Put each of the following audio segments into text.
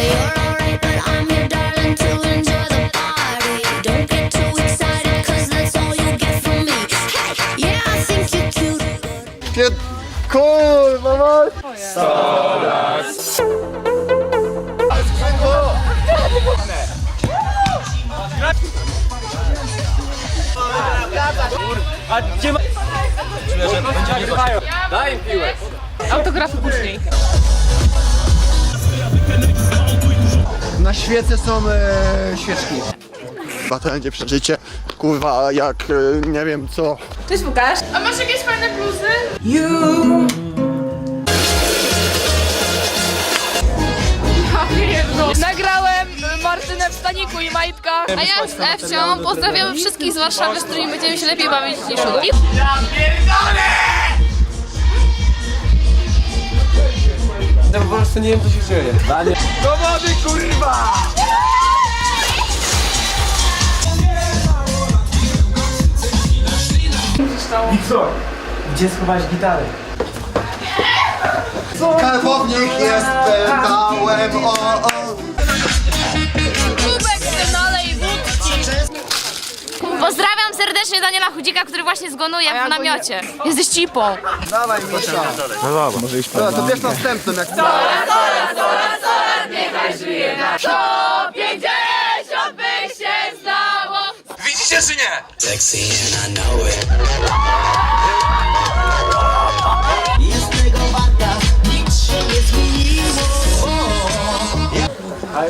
You're alright, but I'm your darling to enjoy the party. Don't get too excited, cause that's all you get from me. Hey, yeah, I think you're cute. Pier... Kurwa, mać! Autografy później. Świece są e, świeczki. Chyba to będzie przeżycie, kurwa, jak e, nie wiem co. Cześć Łukasz. A masz jakieś fajne bluzy? You. Nagrałem Martynę w staniku i majtka. A ja z Ewcią pozdrawiamy wszystkich z Warszawy, z którymi będziemy się lepiej bawić niż u po prostu nie wiem co się dzieje. Gdzie schować gitarę? Karbownik jest, pytałem o, o. serdecznie Daniela Chudzika, który właśnie zgonuje w namiocie. Jesteś cipą. Dawaj, Misza. No dobra, może iść Dobra, to wiesz następnym, jak Pięćdziesiąt by się zdało. Widzicie czy nie?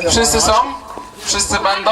Wszyscy są? Wszyscy będą?